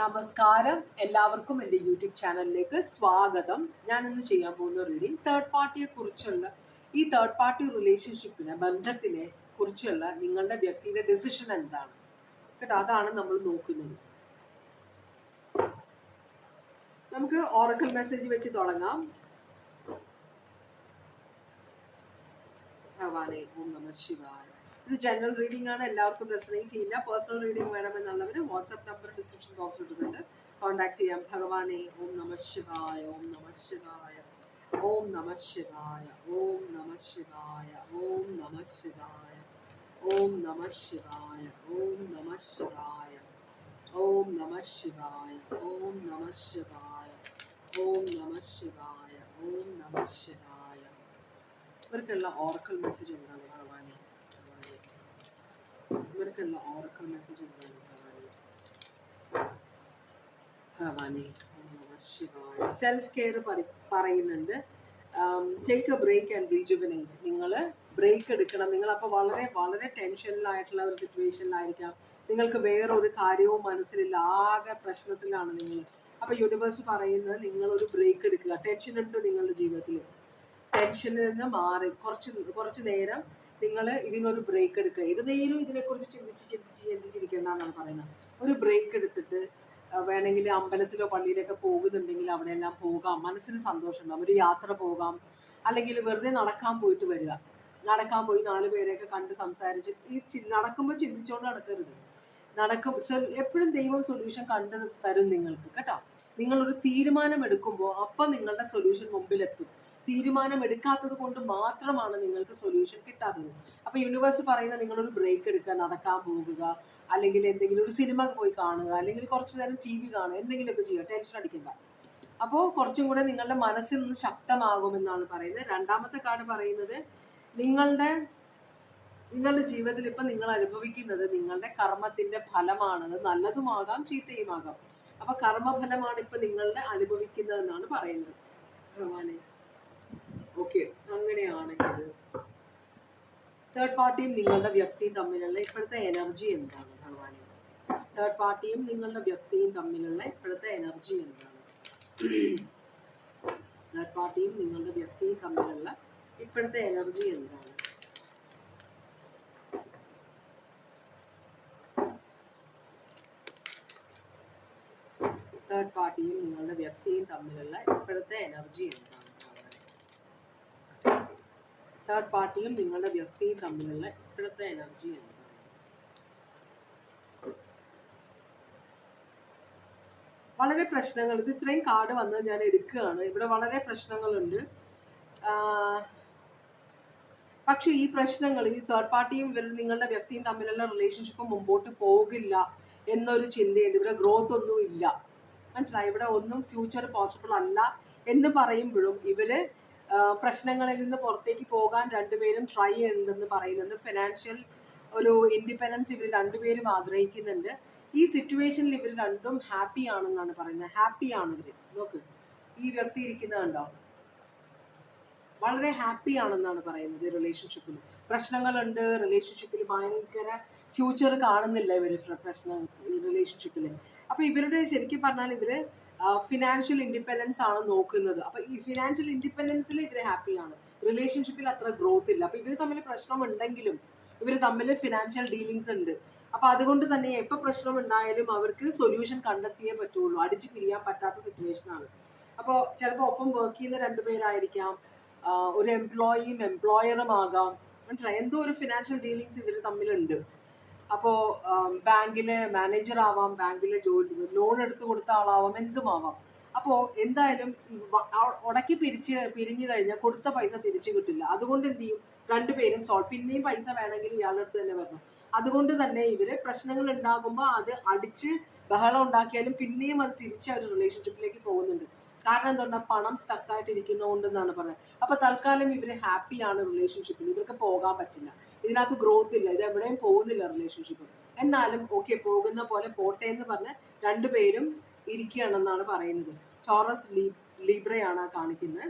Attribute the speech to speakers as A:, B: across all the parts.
A: നമസ്കാരം. എല്ലാവർക്കും എന്റെ യൂട്യൂബ് ചാനലിലേക്ക് സ്വാഗതം. ഞാൻ ഇന്ന് ചെയ്യാൻ പോകുന്ന റീഡിങ് തേർഡ് പാർട്ടിയെ കുറിച്ചുള്ള ഈ തേർഡ് പാർട്ടി റിലേഷൻഷിപ്പിനെ ബന്ധത്തിനെ കുറിച്ചുള്ള നിങ്ങളുടെ വ്യക്തിയുടെ ഡെസിഷൻ എന്താണ്? കേട്ടോ അതാണ് നമ്മൾ നോക്കുന്നത്. നമുക്ക് ഓറക്കൽ മെസ്സേജ് വെച്ച് തുടങ്ങാം. ഭഗവാനെ ഓം നമ ശിവായ. ഇത് ജനറൽ റീഡിംഗ് ആണ് എല്ലാവർക്കും റെസനേറ്റ് ചെയ്യില്ല പേഴ്സണൽ റീഡിംഗ് വേണമെന്നുള്ളവർ വാട്സ്ആപ്പ് നമ്പർ ഡിസ്ക്രിപ്ഷൻ ബോക്സിൽ ഇട്ടിട്ടുണ്ട് കോൺടാക്ട് ചെയ്യാം ഭഗവാനെ ഓം നമ ശിവായ ഓം നമ ശിവായ ഓം നമ ശിവായ ഓം നമ ശിവായ ഓം നമ ശിവായ ഓം നമ ശിവായ ഓം നമ ശിവായ ഓം നമ ശിവായ ഓം നമ ശിവായ ഓം നമ ശിവായ ഓം നമ ശിവായ ഇവർക്കുള്ള ഓർക്കൽ മെസ്സേജ് ഭഗവാനെ ഭഗവാനെ ഇവർക്കുള്ള ഓറക്കൽ മെസ്സേജ് എന്താണ് ഭവാനി ഭഗവാനെ. സെൽഫ് കെയർ പറയുന്നുണ്ട്. Take a break and rejuvenate നിങ്ങൾ ബ്രേക്ക് എടുക്കണം. നിങ്ങൾ അപ്പോൾ വളരെ വളരെ ടെൻഷനിലായിട്ടുള്ള ഒരു സിറ്റുവേഷനിലായിരിക്കാം നിങ്ങൾക്ക് വേറൊരു കാര്യവും മനസ്സിലില്ല. ആകെ പ്രശ്നത്തിലാണ് നിങ്ങൾ. അപ്പോൾ യൂണിവേഴ്സ് പറയുന്നത് നിങ്ങളൊരു ബ്രേക്ക് എടുക്കുക. ടെൻഷൻ ഉണ്ട് നിങ്ങളുടെ ജീവിതത്തിൽ ടെൻഷനിൽ നിന്ന് മാറി. കുറച്ച് കുറച്ച് നേരം നിങ്ങൾ ഇതിനൊരു ബ്രേക്ക് എടുക്കുക ഏത് നേരം ഇതിനെക്കുറിച്ച് ചിന്തിച്ച് ചിന്തിച്ച് ചിന്തിച്ചിരിക്കേണ്ട എന്നാണ് പറയുന്നത്. ഒരു ബ്രേക്ക് എടുത്തിട്ട് വേണമെങ്കിൽ അമ്പലത്തിലോ പള്ളിയിലൊക്കെ പോകുന്നുണ്ടെങ്കിൽ അവിടെ എല്ലാം പോകാം. മനസ്സിന് സന്തോഷം ഉണ്ടാവും ഒരു യാത്ര പോകാം. അല്ലെങ്കിൽ വെറുതെ നടക്കാൻ പോയിട്ട് വരിക. നടക്കാൻ പോയി നാല് പേരെയൊക്കെ കണ്ട് സംസാരിച്ച് ഈ നടക്കുമ്പോൾ ചിന്തിച്ചുകൊണ്ട് നടക്കരുത്. നടക്കും എപ്പോഴും ദൈവം സൊല്യൂഷൻ കണ്ടു തരും നിങ്ങൾക്ക്. കേട്ടോ? നിങ്ങളൊരു തീരുമാനം എടുക്കുമ്പോൾ അപ്പം നിങ്ങളുടെ സൊല്യൂഷൻ മുമ്പിലെത്തും. തീരുമാനം എടുക്കാത്തത് കൊണ്ട് മാത്രമാണ് നിങ്ങൾക്ക് സൊല്യൂഷൻ കിട്ടാത്തത്. അപ്പൊ യൂണിവേഴ്സ് പറയുന്ന നിങ്ങളൊരു ബ്രേക്ക് എടുക്കുക നടക്കാൻ പോകുക അല്ലെങ്കിൽ എന്തെങ്കിലും ഒരു സിനിമ പോയി കാണുക അല്ലെങ്കിൽ കുറച്ചു നേരം ടി വി കാണുക എന്തെങ്കിലുമൊക്കെ ചെയ്യുക. ടെൻഷൻ അടിക്കണ്ട. അപ്പോൾ കുറച്ചും കൂടെ നിങ്ങളുടെ മനസ്സിൽ നിന്ന് ശക്തമാകുമെന്നാണ് പറയുന്നത്. രണ്ടാമത്തെ കാർഡ് പറയുന്നത് നിങ്ങളുടെ നിങ്ങളുടെ ജീവിതത്തിൽ ഇപ്പം നിങ്ങൾ അനുഭവിക്കുന്നത് നിങ്ങളുടെ കർമ്മത്തിന്റെ ഫലമാണത് നല്ലതുമാകാം ചീത്തയുമാകാം. അപ്പൊ കർമ്മഫലമാണ് ഇപ്പൊ നിങ്ങളുടെ അനുഭവിക്കുന്നതെന്നാണ് പറയുന്നത്. ഭഗവാനെ. ഓക്കെ അങ്ങനെയാണെങ്കിൽ തേർഡ് പാർട്ടിയും നിങ്ങളുടെ വ്യക്തിയും തമ്മിലുള്ള ഇപ്പോഴത്തെ എനർജി എന്താണ് ഭഗവാനെ? തേർഡ് പാർട്ടിയും നിങ്ങളുടെ വ്യക്തിയും തമ്മിലുള്ള ഇപ്പോഴത്തെ എനർജി എന്താണ്? തേർഡ് പാർട്ടിയും നിങ്ങളുടെ വ്യക്തിയും തമ്മിലുള്ള ഇപ്പോഴത്തെ എനർജി എന്താണ്? തേർഡ് പാർട്ടിയും നിങ്ങളുടെ വ്യക്തിയും തമ്മിലുള്ള ഇപ്പോഴത്തെ എനർജി എന്താണ്? തേർഡ് പാർട്ടിയും നിങ്ങളുടെ വ്യക്തിയും തമ്മിലുള്ള ഇപ്പോഴത്തെ എനർജി എന്താണ്? വളരെ പ്രശ്നങ്ങൾ ഇത് ഇത്രയും കാർഡ് വന്നത് ഞാൻ എടുക്കുകയാണ്. ഇവിടെ വളരെ പ്രശ്നങ്ങളുണ്ട്. പക്ഷേ ഈ പ്രശ്നങ്ങൾ ഈ തേർഡ് പാർട്ടിയും നിങ്ങളുടെ വ്യക്തിയും തമ്മിലുള്ള റിലേഷൻഷിപ്പ് മുമ്പോട്ട് പോകില്ല എന്നൊരു ചിന്തയുണ്ട്. ഇവിടെ ഗ്രോത്ത് ഒന്നും ഇല്ല മനസ്സിലായി? ഇവിടെ ഒന്നും ഫ്യൂച്ചർ പോസിബിൾ അല്ല എന്ന് പറയുമ്പോഴും ഇവർ പ്രശ്നങ്ങളിൽ നിന്ന് പുറത്തേക്ക് പോകാൻ രണ്ടുപേരും ട്രൈ ചെയ്യുന്നുണ്ടെന്ന് പറയുന്നുണ്ട്. ഫിനാൻഷ്യൽ ഒരു ഇൻഡിപെൻഡൻസ് ഇവർ രണ്ടുപേരും ആഗ്രഹിക്കുന്നുണ്ട്. ഈ സിറ്റുവേഷനിൽ ഇവർ രണ്ടും ഹാപ്പി ആണെന്നാണ് പറയുന്നത്. ഹാപ്പി ആണ് ഇവർ. നോക്ക്. ഈ വ്യക്തി ഇരിക്കുന്നത് കണ്ടോ? വളരെ ഹാപ്പി ആണെന്നാണ് പറയുന്നത് റിലേഷൻഷിപ്പിൽ പ്രശ്നങ്ങളുണ്ട് റിലേഷൻഷിപ്പിൽ ഭയങ്കര ഫ്യൂച്ചർ കാണുന്നില്ല പ്ര- പ്രശ്നം റിലേഷൻഷിപ്പിൽ അപ്പൊ ഇവരുടെ ശരിക്കും പറഞ്ഞാൽ ഇവർ ഫിനാൻഷ്യൽ ഇൻഡിപെൻഡൻസ് ആണ് നോക്കുന്നത്. അപ്പൊ ഈ ഫിനാൻഷ്യൽ ഇൻഡിപെൻഡൻസിൽ ഇവർ ഹാപ്പിയാണ് റിലേഷൻഷിപ്പിൽ അത്ര ഗ്രോത്ത് ഇല്ല. അപ്പൊ ഇവർ തമ്മിൽ പ്രശ്നം ഉണ്ടെങ്കിലും ഇവർ തമ്മിൽ ഫിനാൻഷ്യൽ ഡീലിങ്സ് ഉണ്ട്. അപ്പൊ അതുകൊണ്ട് തന്നെ എപ്പൊ പ്രശ്നം ഉണ്ടായാലും അവർക്ക് സൊല്യൂഷൻ കണ്ടെത്തിയേ പറ്റുള്ളൂ. അടിച്ചു പിരിയാൻ പറ്റാത്ത സിറ്റുവേഷൻ ആണ്. അപ്പോൾ ചിലപ്പോൾ ഒപ്പം വർക്ക് ചെയ്യുന്ന രണ്ടുപേരായിരിക്കാം ഒരു എംപ്ലോയിയും എംപ്ലോയറും ആകാം. മനസ്സിലായി? എന്തോ ഒരു ഫിനാൻഷ്യൽ ഡീലിങ്സ് ഇവർ തമ്മിലുണ്ട്. അപ്പോൾ ബാങ്കിലെ മാനേജർ ആവാം ബാങ്കിലെ ജോലി ലോൺ എടുത്തു കൊടുത്ത ആളാവാം എന്തുമാവാം. അപ്പോൾ എന്തായാലും ഉടക്കി പിരിച്ച് പിരിഞ്ഞു കഴിഞ്ഞാൽ കൊടുത്ത പൈസ തിരിച്ചു കിട്ടില്ല. അതുകൊണ്ട് എന്ത് ചെയ്യും? രണ്ടുപേരും സോൾവ് പിന്നെയും പൈസ വേണമെങ്കിൽ ഇയാളുടെ അടുത്ത് തന്നെ വരണം. അതുകൊണ്ട് തന്നെ ഇവർ പ്രശ്നങ്ങൾ ഉണ്ടാകുമ്പോൾ അത് അടിച്ച് ബഹളം ഉണ്ടാക്കിയാലും പിന്നെയും അത് തിരിച്ച് അവർ റിലേഷൻഷിപ്പിലേക്ക് പോകുന്നുണ്ട്. കാരണം എന്തുകൊണ്ടാ? പണം സ്റ്റക്കായിട്ടിരിക്കുന്നതുകൊണ്ടെന്നാണ് പറയുന്നത് അപ്പൊ തൽക്കാലം ഇവർ ഹാപ്പിയാണ് റിലേഷൻഷിപ്പിൽ ഇവർക്ക് പോകാൻ പറ്റില്ല. ഇതിനകത്ത് ഗ്രോത്ത് ഇല്ല. ഇത് എവിടെയും പോകുന്നില്ല റിലേഷൻഷിപ്പ് എന്നാലും ഓക്കെ പോകുന്ന പോലെ പോട്ടെ എന്ന് പറഞ്ഞ് രണ്ടുപേരും ഇരിക്കുകയാണെന്നാണ് പറയുന്നത്. ടോറസ് ലീ ലീബ്രയാണ് കാണിക്കുന്നത്.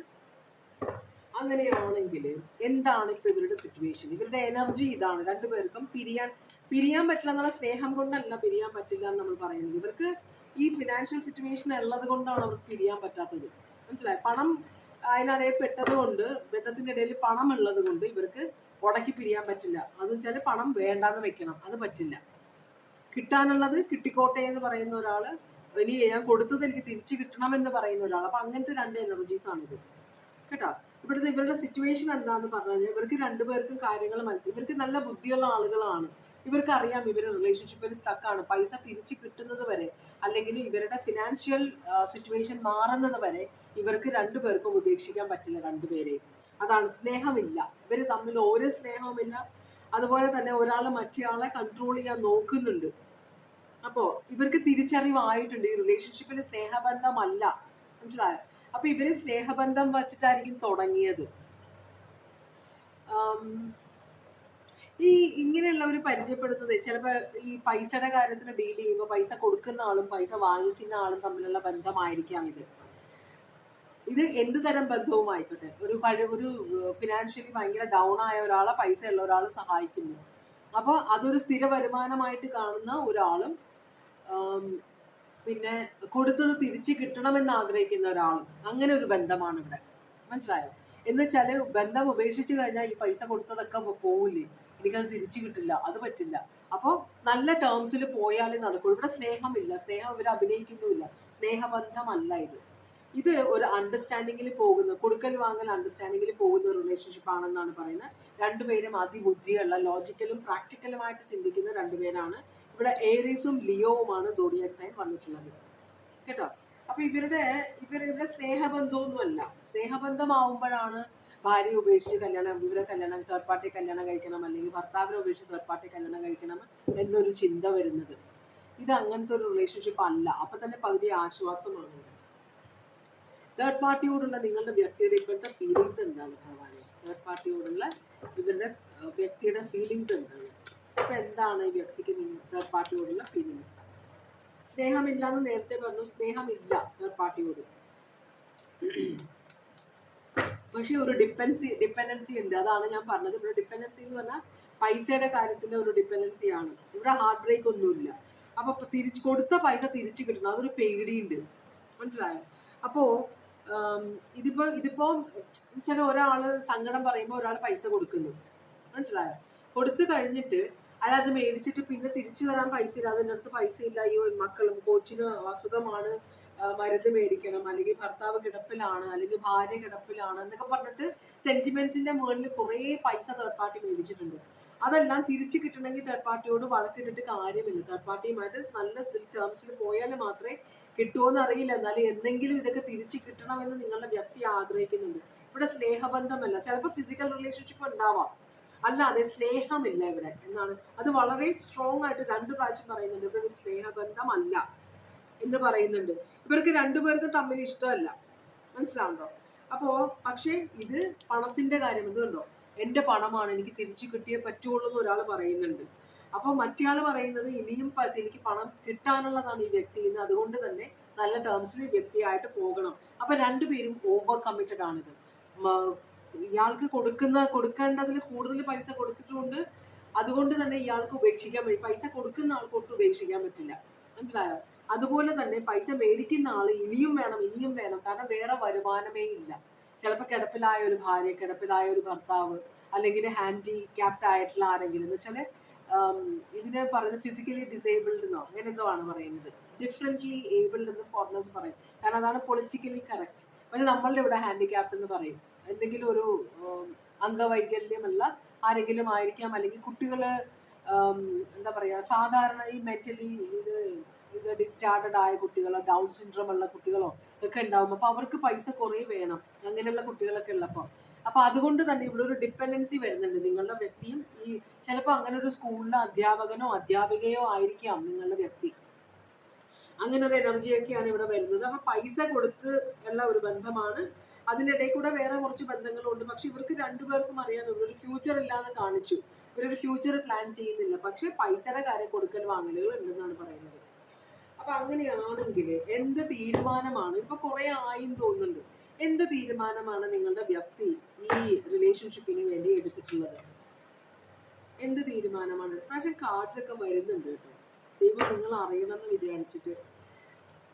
A: അങ്ങനെയാണെങ്കിൽ എന്താണ് ഇപ്പൊ ഇവരുടെ സിറ്റുവേഷൻ ഇവരുടെ എനർജി ഇതാണ്. രണ്ടുപേർക്കും പിരിയാൻ പിരിയാൻ പറ്റില്ല എന്നുള്ള സ്നേഹം കൊണ്ടല്ല പിരിയാൻ പറ്റില്ല എന്ന് നമ്മൾ പറയുന്നത്. ഇവർക്ക് ഈ ഫിനാൻഷ്യൽ സിറ്റുവേഷൻ ഉള്ളത് കൊണ്ടാണ് അവർക്ക് പിരിയാൻ പറ്റാത്തത്. മനസ്സിലായി? പണം അതിനറിയപ്പെട്ടത് കൊണ്ട് ബന്ധത്തിന്റെ ഇടയിൽ പണം ഉള്ളത് കൊണ്ട് ഇവർക്ക് ഉടക്കി പിരിയാൻ പറ്റില്ല. അതെന്ന് വെച്ചാൽ പണം വേണ്ടാന്ന് വെക്കണം. അത് പറ്റില്ല. കിട്ടാനുള്ളത് കിട്ടിക്കോട്ടെ എന്ന് പറയുന്ന ഒരാൾ ഇനി ഞാൻ കൊടുത്തത് എനിക്ക് തിരിച്ചു കിട്ടണം എന്ന് പറയുന്ന ഒരാൾ അപ്പൊ അങ്ങനത്തെ രണ്ട് എനർജീസ് ആണിത്. കേട്ടോ? ഇവിടുത്തെ ഇവരുടെ സിറ്റുവേഷൻ എന്താന്ന് പറഞ്ഞു ഇവർക്ക് രണ്ടുപേർക്കും കാര്യങ്ങൾ മനസ്സിലായി ഇവർക്ക് നല്ല ബുദ്ധിയുള്ള ആളുകളാണ്. ഇവർക്ക് അറിയാം ഇവർ റിലേഷൻഷിപ്പിൽ സ്റ്റക്കാണ് പൈസ തിരിച്ചു കിട്ടുന്നത് വരെ അല്ലെങ്കിൽ ഇവരുടെ ഫിനാൻഷ്യൽ സിറ്റുവേഷൻ മാറുന്നത് വരെ ഇവർക്ക് രണ്ടുപേർക്കും ഉപേക്ഷിക്കാൻ പറ്റില്ല രണ്ടുപേരെയും അതാണ് സ്നേഹമില്ല. ഇവർ തമ്മിൽ ഒരു സ്നേഹവുമില്ല. അതുപോലെ തന്നെ ഒരാൾ മറ്റേയാളെ കൺട്രോൾ ചെയ്യാൻ നോക്കുന്നുണ്ട്. അപ്പോ ഇവർക്ക് തിരിച്ചറിവായിട്ടുണ്ട്. ഈ റിലേഷൻഷിപ്പിൽ സ്നേഹബന്ധമല്ല. മനസ്സിലായോ? അപ്പൊ ഇവർ സ്നേഹബന്ധം വച്ചിട്ടായിരിക്കും തുടങ്ങിയത്. ഈ ഈ ഇങ്ങനെയുള്ളവർ പരിചയപ്പെടുന്നത് ചിലപ്പോ ഈ പൈസയുടെ കാര്യത്തിന് ഡീൽ ചെയ്യുമ്പോൾ പൈസ കൊടുക്കുന്ന ആളും പൈസ വാങ്ങിക്കുന്ന ആളും തമ്മിലുള്ള ബന്ധമായിരിക്കാം ഇത്. ഇത് എന്ത് തരം ബന്ധവും ആയിക്കോട്ടെ ഒരു ഒരു ഫിനാൻഷ്യലി ഭയങ്കര ഡൗൺ ആയ ഒരാളെ പൈസ ഉള്ള ഒരാൾ സഹായിക്കുന്നു. അപ്പോൾ അതൊരു സ്ഥിര വരുമാനമായിട്ട് കാണുന്ന ഒരാളും പിന്നെ കൊടുത്തത് തിരിച്ചു കിട്ടണമെന്ന് ആഗ്രഹിക്കുന്ന ഒരാളും. അങ്ങനെ ഒരു ബന്ധമാണ് ഇവിടെ മനസ്സിലായോ? എന്ന് വെച്ചാൽ ബന്ധം ഉപേക്ഷിച്ചു കഴിഞ്ഞാൽ ഈ പൈസ കൊടുത്തതൊക്കെ പോവില്ലേ? എനിക്കത് തിരിച്ചു കിട്ടില്ല അത് പറ്റില്ല. അപ്പോൾ നല്ല ടേംസിൽ പോയാലേ നടക്കുള്ളൂ. ഇവിടെ സ്നേഹമില്ല. സ്നേഹം ഇവർ അഭിനയിക്കുന്നുമില്ല. സ്നേഹബന്ധമല്ല ഇത്. ഇത് ഒരു അണ്ടർസ്റ്റാൻഡിങ്ങിൽ പോകുന്ന കൊടുക്കൽ വാങ്ങൽ അണ്ടർസ്റ്റാൻഡിങ്ങിൽ പോകുന്ന റിലേഷൻഷിപ്പ് ആണെന്നാണ് പറയുന്നത്. രണ്ടുപേരും അതിബുദ്ധിയുള്ള ലോജിക്കലും പ്രാക്ടിക്കലുമായിട്ട് ചിന്തിക്കുന്ന രണ്ടുപേരാണ്. ഇവിടെ ഏരീസും ലിയോവുമാണ് സോഡിയാക് സൈൻ വന്നിട്ടുള്ളത്. കേട്ടോ? അപ്പൊ ഇവരുടെ ഇവർ സ്നേഹബന്ധമൊന്നുമല്ല. സ്നേഹബന്ധമാവുമ്പോഴാണ് ഭാര്യ ഉപേക്ഷിച്ച് കല്യാണം ഇവരെ കല്യാണം തേർഡ് പാർട്ടി കല്യാണം കഴിക്കണം അല്ലെങ്കിൽ ഭർത്താവിനെ ഉപേക്ഷിച്ച് തേർഡ് പാർട്ടി കല്യാണം കഴിക്കണം എന്നൊരു ചിന്ത വരുന്നത്. ഇത് അങ്ങനത്തെ ഒരു റിലേഷൻഷിപ്പ് അല്ല. അപ്പൊ തന്നെ പകുതി ആശ്വാസം ആശ്വാസമാണ്. തേർഡ് പാർട്ടിയോടുള്ള നിങ്ങളുടെ വ്യക്തിയുടെ ഇപ്പോഴത്തെ ഫീലിങ്സ് എന്താണ് ഭഗവാനെ? തേർഡ് പാർട്ടിയോടുള്ള ഇവരുടെ വ്യക്തിയുടെ ഫീലിങ്സ് എന്താണ്? അപ്പൊ എന്താണ് ഈ വ്യക്തിക്ക് തേർഡ് പാർട്ടിയോടുള്ള ഫീലിങ്സ് സ്നേഹമില്ല എന്ന് നേരത്തെ പറഞ്ഞു സ്നേഹമില്ല തേർഡ് പാർട്ടിയോട് പക്ഷെ ഒരു ഡിപ്പെൻസി ഡിപ്പെൻഡൻസി ഉണ്ട്. അതാണ് ഞാൻ പറഞ്ഞത്. ഇവിടെ ഡിപ്പെൻഡൻസി എന്ന് പറഞ്ഞാൽ പൈസയുടെ കാര്യത്തിന്റെ ഒരു ഡിപ്പെൻഡൻസി ആണ്. ഇവിടെ ഹാർട്ട് ബ്രേക്ക് ഒന്നുമില്ല. അപ്പൊ തിരിച്ചു കൊടുത്ത പൈസ തിരിച്ചു കിട്ടണം. അതൊരു പേടിയുണ്ട്. മനസ്സിലായോ? അപ്പോ ആം, ഇതിപ്പോ ഇതിപ്പോ ചില ഒരാൾ സങ്കടം പറയുമ്പോൾ ഒരാൾ പൈസ കൊടുക്കുന്നു. മനസ്സിലായോ? കൊടുത്തു കഴിഞ്ഞിട്ട് അയാൾ അത് മേടിച്ചിട്ട് പിന്നെ തിരിച്ചു വരാൻ പൈസ ഇല്ല. അതിന്റെ അടുത്ത് പൈസ ഇല്ല. അയ്യോ മക്കളും കോച്ചിന് അസുഖമാണ്. മരുന്ന് മേടിക്കണം. അല്ലെങ്കിൽ ഭർത്താവ് കിടപ്പിലാണ്. അല്ലെങ്കിൽ ഭാര്യ കിടപ്പിലാണ്. എന്നൊക്കെ പറഞ്ഞിട്ട് സെന്റിമെന്റ്സിന്റെ മുകളിൽ കുറേ പൈസ തേർഡ് പാർട്ടി മേടിച്ചിട്ടുണ്ട്. അതെല്ലാം തിരിച്ചു കിട്ടണമെങ്കിൽ തേർഡ് പാർട്ടിയോട് വഴക്കിട്ടിട്ട് കാര്യമില്ല. തേർഡ് പാർട്ടിയുമായിട്ട് നല്ല ടേംസിൽ പോയാൽ മാത്രമേ കിട്ടുമോന്ന് അറിയില്ല. എന്നാലും എന്തെങ്കിലും ഇതൊക്കെ തിരിച്ചു കിട്ടണമെന്ന് നിങ്ങളുടെ വ്യക്തി ആഗ്രഹിക്കുന്നുണ്ട്. ഇവിടെ സ്നേഹബന്ധമല്ല. ചിലപ്പോൾ ഫിസിക്കൽ റിലേഷൻഷിപ്പ് ഉണ്ടാവാം. അല്ലാതെ സ്നേഹമില്ല ഇവിടെ എന്നാണ്. അത് വളരെ സ്ട്രോങ് ആയിട്ട് രണ്ടു പ്രാവശ്യം പറയുന്നുണ്ട്. ഇവിടെ സ്നേഹബന്ധമല്ല എന്ന് പറയുന്നുണ്ട്. ഇവർക്ക് രണ്ടുപേർക്കും തമ്മിൽ ഇഷ്ടമല്ല. മനസ്സിലാവുണ്ടോ അപ്പോ പക്ഷേ ഇത് പണത്തിന്റെ കാര്യം. ഇതുണ്ടോ? എന്റെ പണമാണ്. എനിക്ക് തിരിച്ചു കിട്ടിയേ പറ്റുള്ളൂ എന്ന് ഒരാൾ പറയുന്നുണ്ട്. അപ്പോൾ മറ്റേയാൾ പറയുന്നത് ഇനിയും എനിക്ക് പണം കിട്ടാനുള്ളതാണ് ഈ വ്യക്തി എന്ന് അതുകൊണ്ട് തന്നെ നല്ല ടേംസിൽ വ്യക്തിയായിട്ട് പോകണം. അപ്പൊ രണ്ടുപേരും ഓവർ കമ്മിറ്റഡ് ആണിത് ഇയാൾക്ക് കൊടുക്കുന്ന കൊടുക്കേണ്ടതിൽ കൂടുതൽ പൈസ കൊടുത്തിട്ടുണ്ട്. അതുകൊണ്ട് തന്നെ ഇയാൾക്ക് ഉപേക്ഷിക്കാൻ പറ്റും പൈസ കൊടുക്കുന്ന ആൾക്ക് ഒട്ടും ഉപേക്ഷിക്കാൻ പറ്റില്ല. മനസ്സിലായോ? അതുപോലെ തന്നെ പൈസ മേടിക്കുന്ന ആൾ ഇനിയും വേണം ഇനിയും വേണം. കാരണം വേറെ വരുമാനമേ ഇല്ല. ചിലപ്പോൾ കിടപ്പിലായ ഒരു ഭാര്യ കിടപ്പിലായ ഒരു ഭർത്താവ് അല്ലെങ്കിൽ ഹാൻഡിക്യാപ്റ്റ് ആയിട്ടുള്ള ആരെങ്കിലും എന്ന് വെച്ചാൽ ഇതിനെ പറയുന്നത് ഫിസിക്കലി ഡിസേബിൾഡ് എന്നോ അങ്ങനെ എന്തോ ആണ് പറയുന്നത്. ഡിഫറെന്റ്ലി ഏബിൾഡ് എന്ന് ഫോറിനേഴ്സ് പറയും. കാരണം അതാണ് പൊളിറ്റിക്കലി കറക്റ്റ് പക്ഷെ നമ്മളുടെ ഇവിടെ ഹാൻഡിക്യാപ്റ്റ് എന്ന് പറയും. എന്തെങ്കിലും ഒരു അംഗവൈകല്യമുള്ള ആരെങ്കിലും ആയിരിക്കാം. അല്ലെങ്കിൽ കുട്ടികൾ എന്താ പറയുക സാധാരണ ഈ മെന്റലി ഇത് ഇത് ഡിറ്റാർഡഡ് ആയ കുട്ടികളോ ഡൗൺ സിൻഡ്രം ഉള്ള കുട്ടികളോ ഒക്കെ ഉണ്ടാവും അപ്പൊ അവർക്ക് പൈസ കുറേ വേണം. അങ്ങനെയുള്ള കുട്ടികളൊക്കെ ഉള്ളപ്പോൾ അപ്പൊ അതുകൊണ്ട് തന്നെ ഇവിടെ ഒരു ഡിപ്പെൻഡൻസി വരുന്നുണ്ട്. നിങ്ങളുടെ വ്യക്തിയും ഈ ചിലപ്പോ അങ്ങനെ ഒരു സ്കൂളിലെ അധ്യാപകനോ അധ്യാപികയോ ആയിരിക്കാം നിങ്ങളുടെ വ്യക്തി. അങ്ങനെ ഒരു എനർജിയൊക്കെയാണ് ഇവിടെ വരുന്നത്. അപ്പൊ പൈസ കൊടുത്ത് ഉള്ള ഒരു ബന്ധമാണ്. അതിനിടയിൽ കൂടെ വേറെ കുറച്ച് ബന്ധങ്ങളുണ്ട്. പക്ഷെ ഇവർക്ക് രണ്ടുപേർക്കും അറിയാം. ഇവരൊരു ഫ്യൂച്ചർ ഇല്ലാന്ന് കാണിച്ചു. ഇവരൊരു ഫ്യൂച്ചർ പ്ലാൻ ചെയ്യുന്നില്ല. പക്ഷെ പൈസയുടെ കാര്യം കൊടുക്കൽ വാങ്ങലുകൾ ഉണ്ടെന്നാണ് പറയുന്നത്. അപ്പൊ അങ്ങനെയാണെങ്കിൽ എന്ത് തീരുമാനമാണ്? ഇപ്പൊ കുറെ ആയും തോന്നുന്നുണ്ട്. എന്ത് തീരുമാനമാണ് നിങ്ങളുടെ വ്യക്തി ഈ റിലേഷൻഷിപ്പിന് വേണ്ടി എടുത്തിട്ടുള്ളത്? എന്ത് തീരുമാനമാണ്? പ്രാവശ്യം കാർഡ്സ് ഒക്കെ വരുന്നുണ്ട് കേട്ടോ. ദൈവം നിങ്ങൾ അറിയണമെന്ന് വിചാരിച്ചിട്ട്.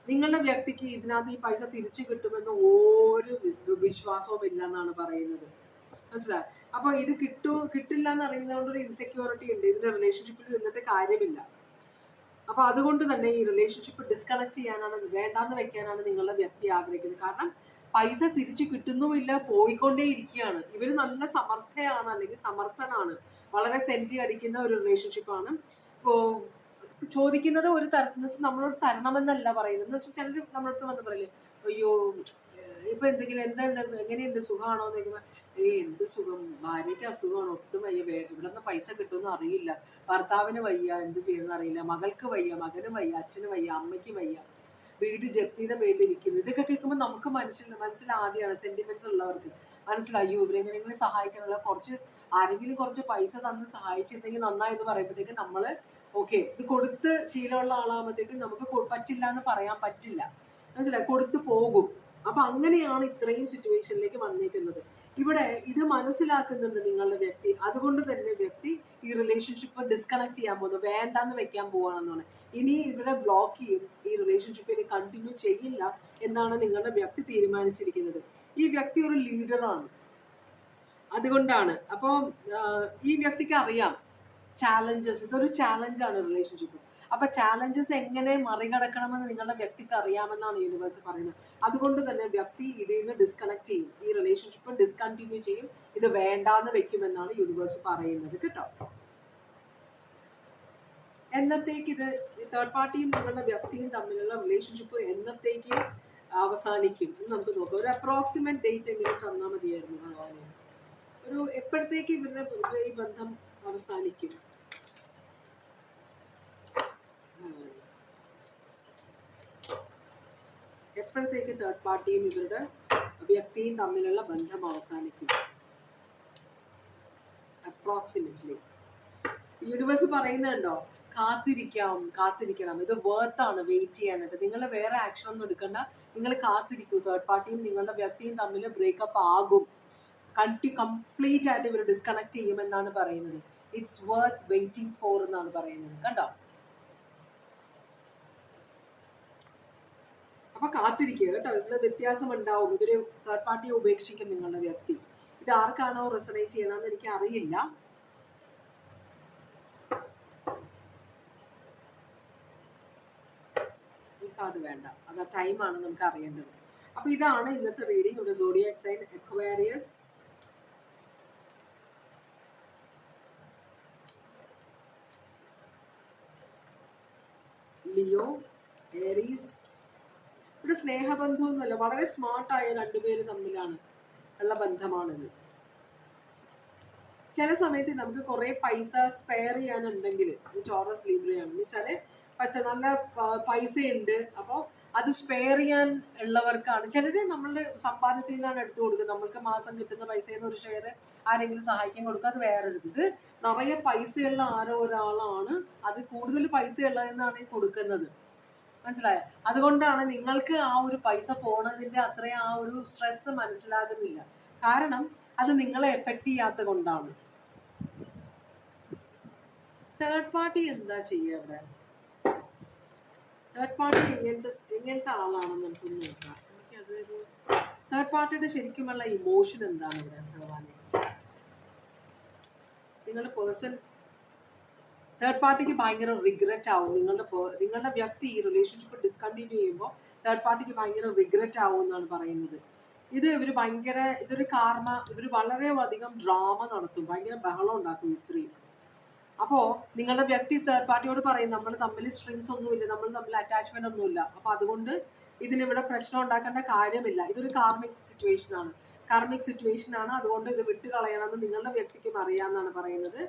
A: നിങ്ങളുടെ വ്യക്തിക്ക് ഇതിനകത്ത് ഈ പൈസ തിരിച്ചു കിട്ടുമെന്ന് ഒരു വിശ്വാസവും ഇല്ല എന്നാണ് പറയുന്നത്. മനസ്സിലായി അപ്പൊ ഇത് കിട്ടൂ കിട്ടില്ല എന്ന് അറിയുന്നതുകൊണ്ട് ഒരു ഇൻസെക്യൂരിറ്റി ഉണ്ട്. ഇതിന്റെ റിലേഷൻഷിപ്പിൽ നിന്നിട്ട് കാര്യമില്ല. അപ്പൊ അതുകൊണ്ട് തന്നെ ഈ റിലേഷൻഷിപ്പ് ഡിസ്കണക്ട് ചെയ്യാനാണ് വേണ്ടാന്ന് വെക്കാനാണ് നിങ്ങളുടെ വ്യക്തി ആഗ്രഹിക്കുന്നത്. കാരണം പൈസ തിരിച്ചു കിട്ടുന്നുമില്ല പോയിക്കൊണ്ടേ ഇരിക്കുകയാണ്. ഇവർ നല്ല സമർത്ഥയാണ് അല്ലെങ്കിൽ സമർത്ഥനാണ്. വളരെ സെന്റി അടിക്കുന്ന ഒരു റിലേഷൻഷിപ്പാണ് ചോദിക്കുന്നത് ഒരു തരത്തിൽ നമ്മളോട് തരണമെന്നല്ല പറയുന്നത്. എന്ന് വെച്ചാൽ ചിലർ നമ്മളടുത്ത് വന്ന് പറയില്ലേ അയ്യോ ഇപ്പൊ എന്തെങ്കിലും എന്താ എങ്ങനെയുണ്ട്? സുഖമാണോ? എന്ന് ചോദിക്കുമ്പോ ഏയ് എന്ത് സുഖം? ഭാര്യയ്ക്ക് അസുഖമാണ്. ഒട്ടും വയ്യ. ഇവിടെ നിന്ന് പൈസ കിട്ടുമെന്ന് അറിയില്ല. ഭർത്താവിന് വയ്യ. എന്ത് ചെയ്യുന്ന അറിയില്ല. മകൾക്ക് വയ്യ. മകന് വയ്യ. അച്ഛന് വയ്യ. അമ്മയ്ക്ക് വയ്യ. വീട് ജപ്തിയുടെ പേരിൽ ഇരിക്കുന്നത്. ഇതൊക്കെ കേൾക്കുമ്പോൾ നമുക്ക് മനസ്സിൽ മനസ്സിലാദ്യമാണ് സെന്റിമെന്റ്സ് ഉള്ളവർക്ക്. മനസ്സിലായോ ഇവരെങ്ങനെയെങ്കിലും സഹായിക്കാനുള്ള കുറച്ച് ആരെങ്കിലും കുറച്ച് പൈസ തന്ന് സഹായിച്ചിരുന്നെങ്കിൽ നന്നായി എന്ന് പറയുമ്പോഴത്തേക്ക് നമ്മൾ ഓക്കെ ഇത് കൊടുത്ത് ശീലമുള്ള ആളാകുമ്പോഴത്തേക്കും നമുക്ക് പറ്റില്ല എന്ന് പറയാൻ പറ്റില്ല. മനസ്സിലായി? കൊടുത്തു പോകും. അപ്പൊ അങ്ങനെയാണ് ഇത്രയും സിറ്റുവേഷനിലേക്ക് വന്നേക്കുന്നത്. ഇവിടെ ഇത് മനസ്സിലാക്കുന്നുണ്ട് നിങ്ങളുടെ വ്യക്തി. അതുകൊണ്ട് തന്നെ വ്യക്തി ഈ റിലേഷൻഷിപ്പ് ഡിസ്കണക്ട് ചെയ്യാൻ പോകുന്നു. വേണ്ടാന്ന് വെക്കാൻ പോവാണെന്നാണ് ഇനി ഇവിടെ ബ്ലോക്ക് ചെയ്യും. ഈ റിലേഷൻഷിപ്പ് ഇനി കണ്ടിന്യൂ ചെയ്യില്ല എന്നാണ് നിങ്ങളുടെ വ്യക്തി തീരുമാനിച്ചിരിക്കുന്നത്. ഈ വ്യക്തി ഒരു ലീഡറാണ് അതുകൊണ്ടാണ്. അപ്പോൾ ഈ വ്യക്തിക്ക് അറിയാം. ചാലഞ്ചസ് ഇതൊരു ചാലഞ്ചാണ് റിലേഷൻഷിപ്പ് അപ്പൊ ചാലഞ്ചസ് എങ്ങനെ മറികടക്കണമെന്ന് നിങ്ങളുടെ വ്യക്തിക്ക് അറിയാമെന്നാണ് യൂണിവേഴ്സ് പറയുന്നത്. അതുകൊണ്ട് തന്നെ വ്യക്തി ഇതിൽ നിന്ന് ഡിസ്കണക്ട് ചെയ്യും. ഈ റിലേഷൻഷിപ്പ് ഡിസ്കണ്ടിന്യൂ ചെയ്യും. ഇത് വേണ്ടാന്ന് വെക്കുമെന്നാണ് യൂണിവേഴ്സ് പറയുന്നത് കേട്ടോ. എന്നത്തേക്ക് ഇത് തേർഡ് പാർട്ടിയും നിങ്ങളുടെ വ്യക്തിയും തമ്മിലുള്ള റിലേഷൻഷിപ്പ് എന്നത്തേക്ക് അവസാനിക്കും? എന്ന് നമുക്ക് നോക്കാം. ഒരു അപ്രോക്സിമേറ്റ് ഡേറ്റ് എങ്കിലും തന്നാൽ മതിയായിരുന്നു ഒരു എപ്പോഴത്തേക്ക് ഇവരുടെ ഈ ബന്ധം അവസാനിക്കും. എപ്പോഴത്തേക്ക് തേർഡ് പാർട്ടിയും ഇവരുടെ വ്യക്തിയും തമ്മിലുള്ള ബന്ധം അവസാനിക്കും? അപ്രോക്സിമേറ്റ്ലി യൂണിവേഴ്സ് പറയുന്നുണ്ടോ കാത്തിരിക്കാം കാത്തിരിക്കണം. ഇത് വേർത്ത് ആണ് വെയിറ്റ് ചെയ്യാനായിട്ട്. നിങ്ങൾ വേറെ ആക്ഷൻ ഒന്നും എടുക്കണ്ട. നിങ്ങൾ കാത്തിരിക്കൂ. തേർഡ് പാർട്ടിയും നിങ്ങളുടെ വ്യക്തിയും തമ്മിൽ ബ്രേക്കപ്പ് ആകും. കണ്ടി കംപ്ലീറ്റ് ആയിട്ട് ഇവർ ഡിസ്കണക്ട് ചെയ്യുമെന്നാണ് പറയുന്നത്. ഇറ്റ്സ് വർത്ത് വെയിറ്റിംഗ് ഫോർ എന്നാണ് പറയുന്നത്. കണ്ടോ? അപ്പൊ കാത്തിരിക്കുക കേട്ടോ. ഇതിൽ വ്യത്യാസം ഉണ്ടാവും ഇവർ തേർഡ് പാർട്ടിയെ ഉപേക്ഷിക്കും നിങ്ങളുടെ വ്യക്തി. ഇത് ആർക്കാണോ റെസണേറ്റ് ചെയ്യണമെന്ന് എനിക്ക് അറിയില്ല. ഈ കാർഡ് വേണ്ട. അത് ടൈമാണ് നമുക്ക് അറിയേണ്ടത്. അപ്പൊ ഇതാണ് ഇന്നത്തെ റീഡിംഗ് ഇവിടെ zodiac sign Aquarius Leo Aries ഇവിടെ എന്നല്ല വളരെ സ്മാർട്ടായ രണ്ടുപേര് തമ്മിലാണ് ഉള്ള ബന്ധമാണിത്. ചില സമയത്ത് നമുക്ക് കുറെ പൈസ സ്പെയർ ചെയ്യാനുണ്ടെങ്കിൽ ടോറസ് ലീബ്രയാണ് എന്ന് വെച്ചാൽ പക്ഷെ നല്ല പൈസയുണ്ട്. അപ്പോൾ അത് സ്പെയർ ചെയ്യാൻ ഉള്ളവർക്കാണ്. ചിലര് നമ്മളുടെ സമ്പാദ്യത്തിൽ നിന്നാണ് എടുത്തു കൊടുക്കുക നമ്മൾക്ക് മാസം കിട്ടുന്ന പൈസയിൽ നിന്ന് ഒരു ഷെയർ ആരെങ്കിലും സഹായിക്കാൻ കൊടുക്കുക അത് വേറൊരു ഇത് നിറയെ പൈസയുള്ള ആരോ ഒരാളാണ്. അത് കൂടുതൽ പൈസ ഉള്ളതെന്നാണ് കൊടുക്കുന്നത്. മനസ്സിലായോ? അതുകൊണ്ടാണ് നിങ്ങൾക്ക് ആ ഒരു പൈസ പോണതിന്റെ അത്രയും ആ ഒരു സ്ട്രെസ് മനസ്സിലാകുന്നില്ല. കാരണം അത് നിങ്ങളെ എഫക്റ്റ് ചെയ്യാത്ത കൊണ്ടാണ്. തേർഡ് പാർട്ടി എന്താ ചെയ്യുക അവിടെ? തേർഡ് പാർട്ടി എങ്ങനത്തെ എങ്ങനത്തെ ആളാണെന്ന് നമുക്കൊന്ന് നോക്കാം. എനിക്കതൊരു തേർഡ് പാർട്ടിയുടെ ശരിക്കുമുള്ള ഇമോഷൻ എന്താണ് ഇവിടെ ഭഗവാനെ? നിങ്ങളുടെ പേഴ്സൺ തേർഡ് പാർട്ടിക്ക് ഭയങ്കര റിഗ്രറ്റ് ആവും. നിങ്ങളുടെ നിങ്ങളുടെ വ്യക്തി ഈ റിലേഷൻഷിപ്പ് ഡിസ്കണ്ടിന്യൂ ചെയ്യുമ്പോൾ തേർഡ് പാർട്ടിക്ക് ഭയങ്കര റിഗ്രറ്റ് ആവും എന്നാണ് പറയുന്നത്. ഇത് ഇവർ ഭയങ്കര ഇതൊരു കാർമ ഇവർ വളരെ അധികം ഡ്രാമ നടത്തും. ഭയങ്കര ബഹളം ഉണ്ടാക്കും ഈ സ്ത്രീ. അപ്പോൾ നിങ്ങളുടെ വ്യക്തി തേർഡ് പാർട്ടിയോട് പറയും നമ്മൾ തമ്മിൽ സ്ട്രിങ്സ് ഒന്നുമില്ല നമ്മൾ തമ്മിൽ അറ്റാച്ച്മെന്റ് ഒന്നുമില്ല. അപ്പൊ അതുകൊണ്ട് ഇതിനിവിടെ പ്രശ്നം ഉണ്ടാക്കേണ്ട കാര്യമില്ല. ഇതൊരു കാർമിക് സിറ്റുവേഷൻ ആണ്. കാർമിക് സിറ്റുവേഷൻ ആണ്. അതുകൊണ്ട് ഇത് വിട്ടുകളയണമെന്ന് നിങ്ങളുടെ വ്യക്തിക്കും അറിയാമെന്നാണ് പറയുന്നത്.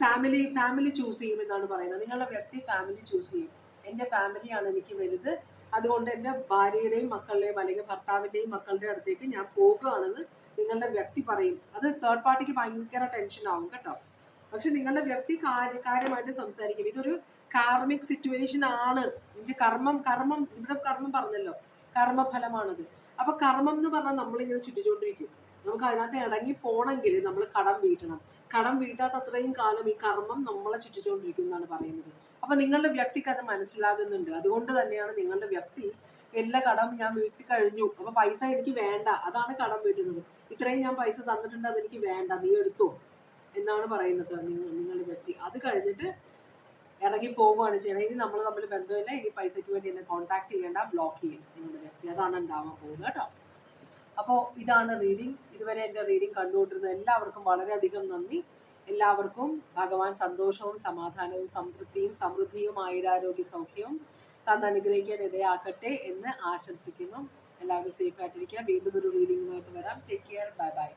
A: ഫാമിലി ഫാമിലി ചൂസ് ചെയ്യും എന്നാണ് പറയുന്നത്. നിങ്ങളുടെ വ്യക്തി ഫാമിലി ചൂസ് ചെയ്യും. എന്റെ ഫാമിലിയാണ് എനിക്ക് വലുത്. അതുകൊണ്ട് എന്റെ ഭാര്യയുടെയും മക്കളുടെയും അല്ലെങ്കിൽ ഭർത്താവിന്റെയും മക്കളുടെ അടുത്തേക്ക് ഞാൻ പോകുകയാണെന്ന് നിങ്ങളുടെ വ്യക്തി പറയും. അത് തേർഡ് പാർട്ടിക്ക് ഭയങ്കര ടെൻഷൻ ആവും കേട്ടോ. പക്ഷെ നിങ്ങളുടെ വ്യക്തി കാര്യ കാര്യമായിട്ട് സംസാരിക്കും. ഇതൊരു കാർമിക് സിറ്റുവേഷൻ ആണ്. ഇത് കർമ്മം കർമ്മം ഇവിടെ കർമ്മം പറഞ്ഞല്ലോ. കർമ്മഫലമാണത്. അപ്പൊ കർമ്മം എന്ന് പറഞ്ഞാൽ നമ്മളിങ്ങനെ ചുറ്റിച്ചോണ്ടിരിക്കും നമുക്ക് അതിനകത്ത് ഇടങ്ങി പോണെങ്കിൽ നമ്മൾ കടം വീട്ടണം. കടം വീട്ടാത്ത അത്രയും കാലം ഈ കർമ്മം നമ്മളെ ചുറ്റിച്ചുകൊണ്ടിരിക്കും എന്നാണ് പറയുന്നത്. അപ്പൊ നിങ്ങളുടെ വ്യക്തിക്ക് അത് മനസ്സിലാകുന്നുണ്ട്. അതുകൊണ്ട് തന്നെയാണ് നിങ്ങളുടെ വ്യക്തി എല്ലാ കടം ഞാൻ വീട്ടിൽ കഴിഞ്ഞു. അപ്പൊ പൈസ എനിക്ക് വേണ്ട. അതാണ് കടം വീട്ടുന്നത്. ഇത്രയും ഞാൻ പൈസ തന്നിട്ടുണ്ട് അതെനിക്ക് വേണ്ട. നീ എടുത്തോ? എന്നാണ് പറയുന്നത് നിങ്ങൾ നിങ്ങളുടെ വ്യക്തി. അത് കഴിഞ്ഞിട്ട് ഇറങ്ങി പോവുകയാണ് ചെയ്യണം ഇനി നമ്മൾ തമ്മിൽ ബന്ധമില്ല. ഇനി പൈസയ്ക്ക് വേണ്ടി എന്നെ കോൺടാക്ട് ചെയ്യേണ്ട ബ്ലോക്ക് ചെയ്യും നിങ്ങളുടെ വ്യക്തി. അതാണ് ഉണ്ടാവാൻ പോകുന്നത് കേട്ടോ. അപ്പോൾ ഇതാണ് റീഡിംഗ് ഇതുവരെ എന്റെ റീഡിംഗ് കണ്ടുകൊണ്ടിരുന്ന എല്ലാവർക്കും വളരെയധികം നന്ദി. എല്ലാവർക്കും ഭഗവാൻ സന്തോഷവും സമാധാനവും സംതൃപ്തിയും സമൃദ്ധിയും ആയുരാരോഗ്യ സൗഖ്യവും തന്ന് അനുഗ്രഹിക്കാൻ ഇടയാക്കട്ടെ എന്ന് ആശംസിക്കുന്നു. എല്ലാവരും സേഫ് ആയിട്ടിരിക്കുക. വീണ്ടും ഒരു റീഡിങ്ങുമായിട്ട് വരാം. Take care bye bye